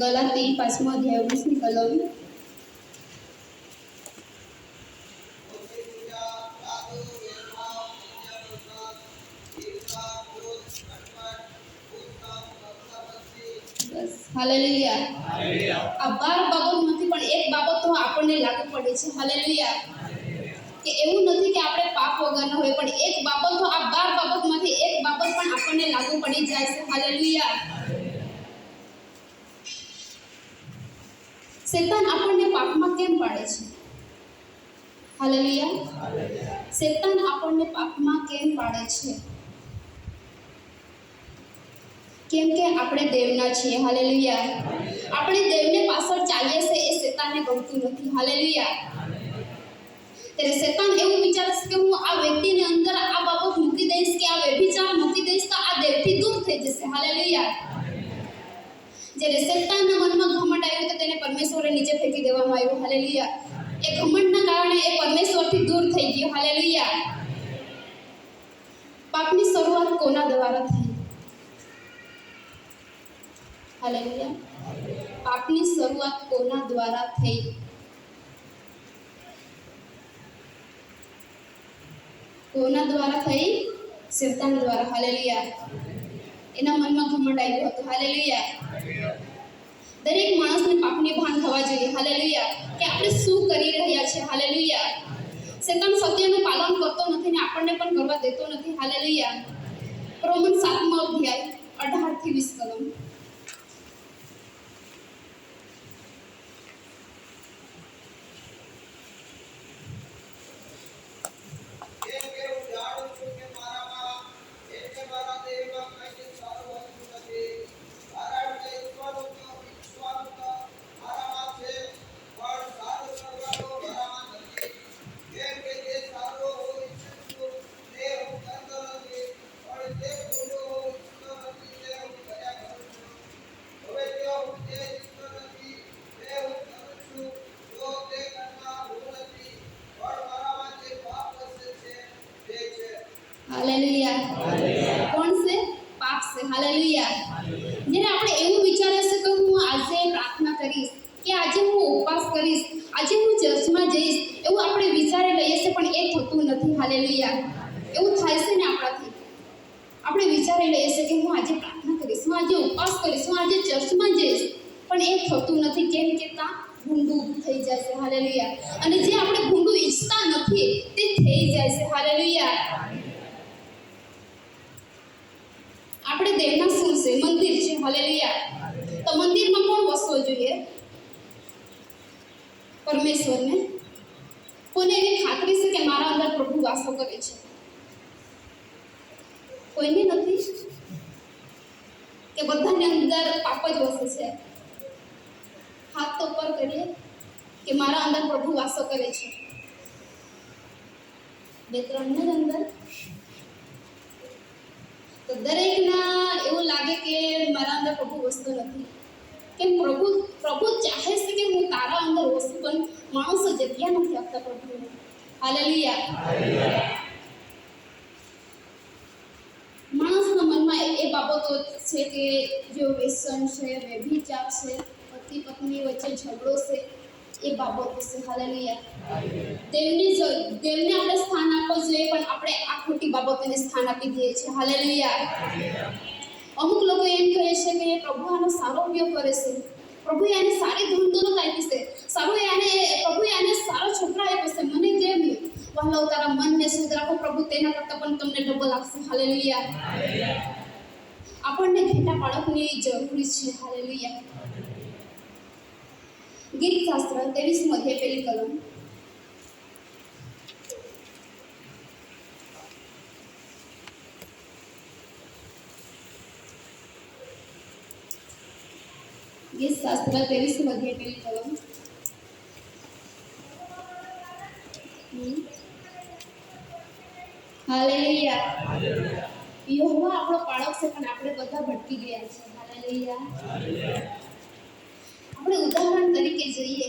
ગલાતી પાંચમો અધ્યાય ઓગણીસની કલમ હાલેલુયા. આ બાર બાબતમાંથી પણ એક બાબત તો આપણને લાગુ પડે છે. હાલેલુયા. કે એવું નથી કે આપણે પાપ વગરના હોય પણ એક બાબત તો આ બાર બાબતમાંથી એક બાબત પણ આપણને લાગુ પડી જાય છે. હાલેલુયા. શેતાન આપણને પાપમાં કેમ પાડે છે? હાલેલુયા. શેતાન આપણને પાપમાં કેમ પાડે છે? કેમ કે આપણે દેવના છીએ. હાલેલુયા. આપણે દેવને પાછળ ચાલીએ છે એ શેતાનને ગમતું નથી. હાલેલુયા. ત્યારે શેતાન એવું વિચારે છે કે હું આ વ્યક્તિની અંદર આ બાબત મૂકી દઈશ કે આ વ્યભિચાર મૂકી દઈશ તો આ દેવથી દૂર થઈ જશે. હાલેલુયા. જ્યારે શેતાનના મનમાં ઘમંડ આવ્યું તો તેને પરમેશ્વરે નીચે ફેંકી દેવામાં આવ્યું. હાલેલુયા. એ ઘમંડના કારણે એ પરમેશ્વરથી દૂર થઈ ગયો. હાલેલુયા. પાપની શરૂઆત કોના દ્વારા થઈ? હાલેલુયા. પાપની શરૂઆત કોના દ્વારા થઈ? કોના દ્વારા થઈ? શેતાન દ્વારા. હાલેલુયા. એના મનમાં ઘમંડ આવ્યું હતું. હાલેલુયા. દરેક માણસને પાપની ભાન થવા જોઈએ. હાલે લઈયા કે આપણે શું કરી રહ્યા છે હાલેલુયા. શેતાન સત્યનું પાલન કરતો નથી ને આપણને પણ કરવા દેતો નથી. હાલેલુયા. રોમન સાતમો અધ્યાય, અઢારથી વીસ કલમ કેમ કે હું જાણું છું કે મારામાં એટલે મારા દેહમાં કંઈ સારું હોતું નથી. કારણ કે ઈશ્વરનો ઈશ્વરનો મારામાં છે, પણ સારું કરવાનો મારામાં નથી. કેમ કે જે સારું હું ઈચ્છું છું, તે હું કરતો નથી, પણ જે ખોટું હું ઈચ્છતો નથી, તે હું કર્યા કરું છું. હવે જો હું જે ઈચ્છતો નથી, તે હું કરું છું, તો તે કરવા હું નથી, પણ મારામાં જે પાપ વસે છે, તે છે. હાલેલુયા કોણ છે પાપ છે હાલેલુયા જ્યારે આપણે એવું વિચારે છે કે હું આજે પ્રાર્થના કરીશ કે આજે હું ઉપવાસ કરીશ આજે હું જઈશ એવું આપણે વિચારી લઈએ છીએ, પણ એ થતું નથી. હાલેલુયા. એવું થાય છે ને આપણાથી? આપણે વિચારી લઈએ છીએ કે હું આજે પ્રાર્થના કરીશ, હું આજે ઉપવાસ કરીશ, હું આજે ચર્ચમાં જઈશ, પણ એ થતું નથી. કેમ કે ત્યાં ભૂંડું થઈ જાય છે. હાલેલુયા. અને જે આપણે ભૂંડું ઈચ્છતા નથી, તે થઈ જાય છે. હાલેલુયા. આપણે દેવના શું છે? મંદિર છે. હાલેલુયા. તો મંદિરમાં કોણ વસવો જોઈએ? પરમેશ્વરને? કોને એની ખાતરી છે કે મારા અંદર પ્રભુ વાસો કરે છે? કોઈને નથી? કે બધાની અંદર પાપ જ વસે છે? હાથ તો ઉપર કરીએ કે મારા અંદર પ્રભુ વાસો કરે છે? બે ત્રણને અંદર? તો દરેકના એવું લાગે કે મારા અંદર પ્રભુ વસતો નથી. કેમ પ્રભુ પ્રભુ ચાહે છે કે હું તારા અંદર વસું, પણ માણસો જગ્યા નથી આપતા પ્રભુને. હાલેલુયા. માણસના મનમાં એ બાબતો છે કે જો વ્યસન છે, વ્યભિચાર છે પતિ પત્ની વચ્ચે ઝઘડો છે, એ બાબતો છે. હાલેલુયા. તેમને તેમને આપણે સ્થાન આપવું જોઈએ, પણ આપણે આ ખોટી બાબતોને સ્થાન આપી દઈએ છીએ. હાલેલુયા અમુક લોકો એમ કહે છે કે પ્રભુ આનો સારો ઉપયોગ કરે છે. પ્રભુ એને સારી ધૂંધોનો આપી છે. સારો એને પ્રભુ એને સારો છોકરા આપ્યો છે. મને કેમ? વહાલો તારા મનને શુદ્ધ રાખો પ્રભુ, તેના કરતાં પણ તમને ડબલ આપશે હાલેલુયા. આપણને ઘેટા બાળકની જરૂરી છે. હાલેલુયા. ગીત શાસ્ત્ર ત્રેવીસ મધ્ય પેલી કલમ. શાસ્ત્ર ત્રેવીસ મધ્ય પેલી કલમ હમ. હાલેલુયા યહોવા આપણો પાળક છે પણ આપણે બધા ભટકી ગયા છે હાલેલુયા આપણે ઉદાહરણ તરીકે જોઈએ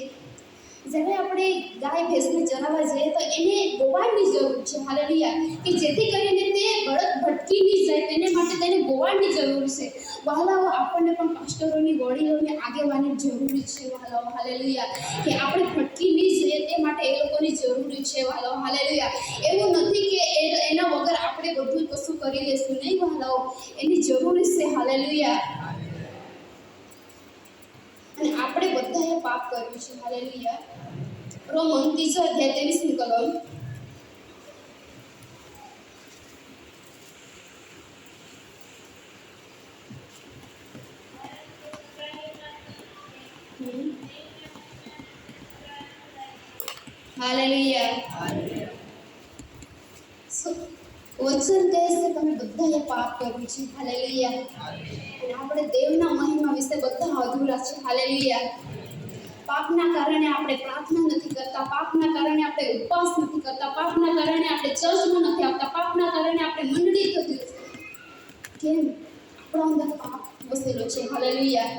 જ્યારે આપણે ગાય ભેંસને ચરાવવા જઈએ તો એને ગોવાળની જરૂર છે હાલેલુયા, કે જેથી કરીને તે બળદ ભટકી નહીં જાય, તેને માટે તેને ગોવાળની જરૂર છે. વહાલાઓ આપણને પણ પાસ્ટરોની વડીલોની આગેવાની જરૂરી છે, વહાલાઓ, હાલેલુયા. કે આપણે ભટકી નહીં જઈએ તે માટે એ લોકોની જરૂરી છે, વહાલાઓ, હાલેલુયા. એવું નથી કે એના વગર આપણે બધું કશું કરી લેશું નહીં, વહાલાઓ. એની જરૂરી છે, હાલેલુયા. આપણે બધાએ પાપ કર્યું છે. હાલેલુયા રોમન ત્રીજો અધ્યાય ત્રેવીસમી કલમ. હાલેલુયા વચન કહે છે, તમે બધાએ પાપ કર્યું છે. હાલેલુયા. અને આપણે દેવના મહિમા વિશે બધા અધૂરા છે. હાલેલુયા. પાપના કારણે આપણે પ્રાર્થના નથી કરતા, પાપના કારણે આપણે ઉપવાસ નથી કરતા, પાપના કારણે આપણે ચર્ચમાં નથી આવતા પાપના કારણે આપણે મંડળી થતી કેમ? આપણો અંદર પાપ વસેલો છે. હાલેલુયા.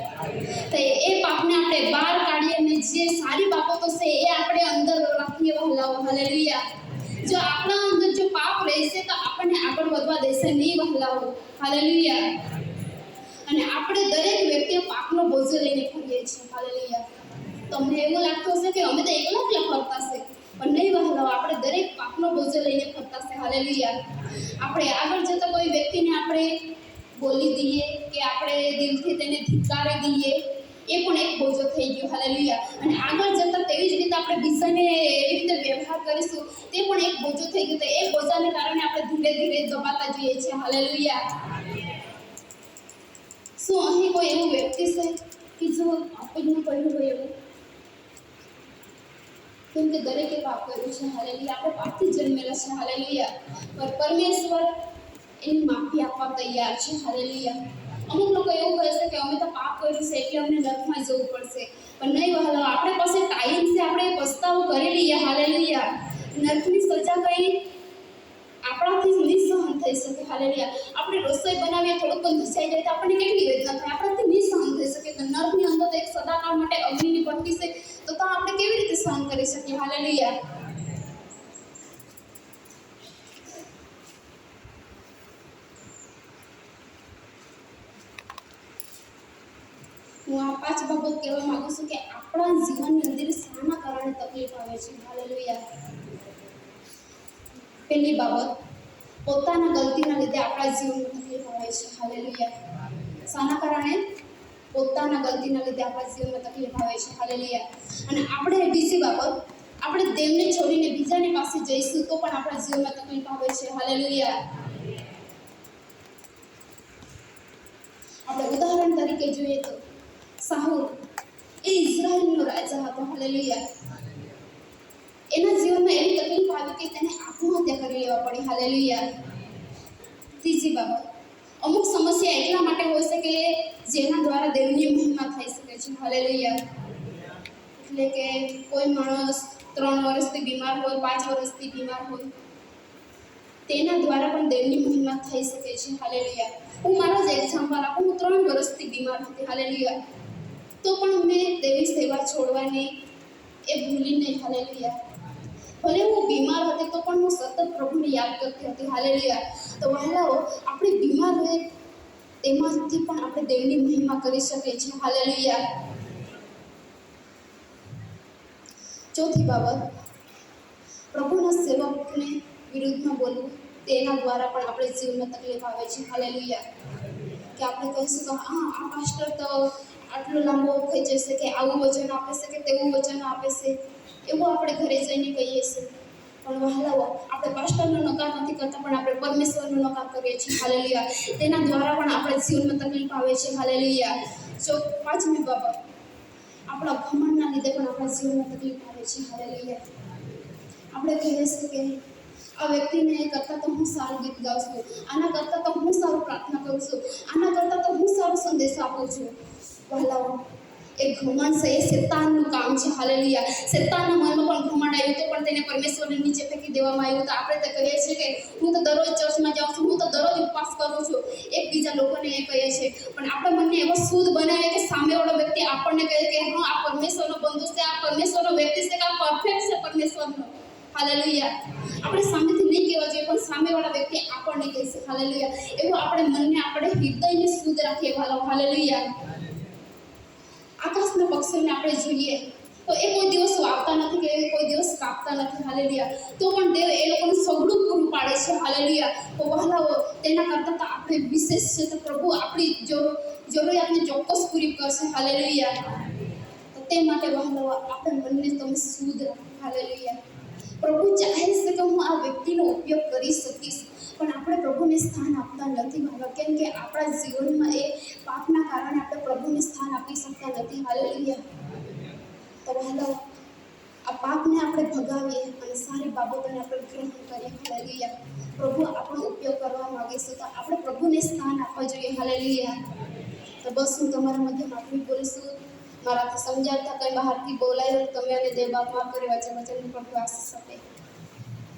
તો એ પાપને આપણે બહાર કાઢીએ અને જે સારી બાબતો છે, એ આપણે અંદર રાખીએ હાલેલુયા. જો આપણા અંદર જો પાપ રહેશે તો આપણને આગળ વધવા દેશે નહીં વહલાવો. હાલેલુયા અને આપણે દરેક વ્યક્તિએ પાકનો બોજો લઈને ફરીએ છીએ. હાલેલુયા તમને એવું લાગતું હશે કે અમે તો એકલા એકલા ફરતા છે. પણ નહીં વહેલાઓ આપણે દરેક પાકનો બોજો લઈને ફરતા છે. હાલેલુયા આપણે આગળ જતા કોઈ વ્યક્તિને આપણે બોલી દઈએ કે આપણે દિલથી તેને ધિક્કારી દઈએ એ પણ એક બોજો થઈ ગયો. હાલેલુયા. અને આગળ જતા તેવી જ રીતે આપણે બીજાને એવી રીતે વ્યવહાર કરીશું, તે પણ એક બોજો થઈ ગયો. તો એ બોજાને કારણે આપણે ધીરે ધીરે દબાતા જઈએ છીએ. હાલેલુયા. શું અહીં કોઈ એવું વ્યક્તિ છે કે જો આપણને કર્યું હોય એવું? કેમ કે દરેકે પાપ કર્યું છે. હાલેલુયા. આપણે પાપથી જન્મેલા છે. હાલેલુયા. પર પરમેશ્વર એની માફી આપવા તૈયાર છે. હાલેલુયા. અમુક લોકો એવું કહે છે કે અમે તો પાપ કર્યું છે એટલે અમને નરકમાં જવું પડશે. પણ નહીં વહાલો, આપણે પાસે ટાઈમ છે, આપણે પસ્તાવો કરી લઈએ, હાલેલુયા. નરકની સજા કંઈ આપણાથી નિસહન થઈ શકે, હાલેલુયા. આપણે રસોઈ બનાવીએ, થોડુંક પણ ધસાઈ જાય તો આપણને કેટલી વેદના થાય? આપણાથી નિસહન થઈ શકે. તો નર્કની અંદર એક સદાકાળ માટે અગ્નિની ભઠ્ઠી છે, તો તો આપણે કેવી રીતે સહન કરી શકીએ, હાલેલુયા. હું આ પાંચ બાબત કહેવા માંગુ છું કે આપણા જીવનની અંદર શાના કારણે તકલીફ આવે છે. હાલેલુયા. પહેલી બાબત, પોતાના ગલતીના લીધે આપણા જીવનમાં તકલીફ આવે છે. હાલેલુયા. શાના કારણે પોતાના ગલતીના લીધે આપણા જીવનમાં તકલીફ આવે છે. હાલેલુયા. અને આપણે બીજી બાબત, આપણે દેવને છોડીને બીજાની પાસે જઈશું તો પણ આપણા જીવનમાં તકલીફ આવે છે. હાલેલુયા. આપણે ઉદાહરણ તરીકે જોઈએ તો સાહુલ એ ઇઝરાયલનો રાજા હતો. હાલેલુયા. એના જીવનમાં એવી તકલીફ આવી કે તેને આત્મહત્યા કરી લેવા પડી. હાલેલુયા. ત્રીજી બાબત. અમુક સમસ્યા એટલા માટે હોય છે કે જેના દ્વારા દેવની મહિમા થઈ શકે છે. હાલેલુયા. એટલે કે કોઈ માણસ ત્રણ વર્ષથી બીમાર હોય, પાંચ વર્ષથી બીમાર હોય, તેના દ્વારા પણ દેવની મહિમા થઈ શકે છે. હાલેલુયા. હું મારા જ એક્ઝામ્પલ આપું. હું ત્રણ વર્ષથી બીમાર હતી. હાલેલુયા. તો પણ મેં દેવી સેવા છોડવાની એ ભૂલી નહીં હાલેલુયા. ભલે હું બીમાર હતી તો પણ હું સતત પ્રભુને યાદ કરતી હતી, હાલેલુયા. તો વહેલાઓ, આપણે બીમાર હોય તેમાંથી પણ આપણે દેવની મહિમા કરી શકીએ છીએ, હાલેલુયા. ચોથી બાબત, પ્રભુના સેવકને વિરુદ્ધમાં બોલવું, તેના દ્વારા પણ આપણે જીવનમાં તકલીફ આવે છે, હાલેલુયા. કે આપણે કહીશું કે, હા, આ માસ્ટર તો આટલો લાંબો થઈ જશે કે આવું વજન આપે છે કે તેવું વજન આપે છે, એવું આપણે ઘરે જઈને કહીએ છીએ. પણ વહાલાઓ, આપણે પાસ્ટરનો નકાર નથી કરતા, પણ આપણે પરમેશ્વરનો નકાર કરીએ છીએ. હાલેલિયા તેના દ્વારા પણ આપણે જીવનમાં તકલીફ આવે છે. હાલેલિયા જો પાંચમી બાબત, આપણા ઘમંડના લીધે પણ આપણા જીવનમાં તકલીફ આવે છે. હાલેલિયા આપણે કહીએ છીએ કે આ વ્યક્તિને કરતાં તો હું સારું ગીત ગાઉં છું. આના કરતાં તો હું સારું પ્રાર્થના કરું છું. આના કરતાં તો હું સારો સંદેશો આપું છું. વહાલાઓ એ ઘમંડ છે એ શેતાનનું કામ છે, હાલેલુયા. શેતાનના મનમાં પણ ઘમંડ આવ્યું તો પણ તેને પરમેશ્વરને નીચે ફેંકી દેવામાં આવ્યું. તો આપણે તો કહીએ છીએ કે હું તો દરરોજ ચર્ચમાં જાઉં છું, હું તો દરરોજ ઉપવાસ કરું છું. એકબીજા લોકોને એ કહીએ છીએ. પણ આપણા મનને એવો શુદ્ધ બનાવે કે સામેવાળો વ્યક્તિ આપણને કહે કે હા, આ પરમેશ્વરનો બંધુ છે, આ પરમેશ્વરનો વ્યક્તિ છે કે આ પરફેક્ટ છે પરમેશ્વરનો. હાલેલુયા. આપણે સામેથી નહીં કહેવા જોઈએ, પણ સામેવાળા વ્યક્તિ આપણને કહેશે. હાલેલુયા. એવું આપણે મનને આપણે હૃદયને શુદ્ધ રાખીએ હાલેલુયા. આકાશના પક્ષીઓને આપણે જોઈએ, તો એ કોઈ દિવસ વાવતા નથી કે કોઈ દિવસ કાપતા નથી, હાલેલિયા. તો પણ દેવ એ લોકોનું સગડું પૂરું પાડે છે, હાલેલિયા. તો વહાલાઓ, તેના કરતાં તો આપણે વિશેષ છે તો પ્રભુ આપણી જરૂર, જરૂરિયાતને ચોક્કસ પૂરી કરશે, હાલેલિયા. તો તે માટે વહાલાઓ, આપણે મનને તમે શુદ્ધ, હાલેલુયા. પ્રભુ ચાહે છે કે હું આ વ્યક્તિનો ઉપયોગ કરી શકીશ. પણ આપણે પ્રભુને સ્થાન આપતા નથી, બાબા. કેમ કે આપણા જીવનમાં એ પાપના કારણે આપણે પ્રભુને સ્થાન આપી શકતા નથી. હાલેલુયા. તો હેલો આ પાપને આપણે ભગાવીએ અને સારી બાબતોને આપણે ગ્રહણ કરીએ. હાલેલુયા. પ્રભુ આપણો ઉપયોગ કરવા માગીશું તો આપણે પ્રભુને સ્થાન આપવા જોઈએ. હાલેલુયા. તો બસ હું તમારા મધ્યમાં આટલું બોલીશું મારાથી સમજાવતા કંઈ બહારથી બોલાય, તમે અને દેવ બાપ માફ કરે વચન વચન પ્રભુ આશીષ આપે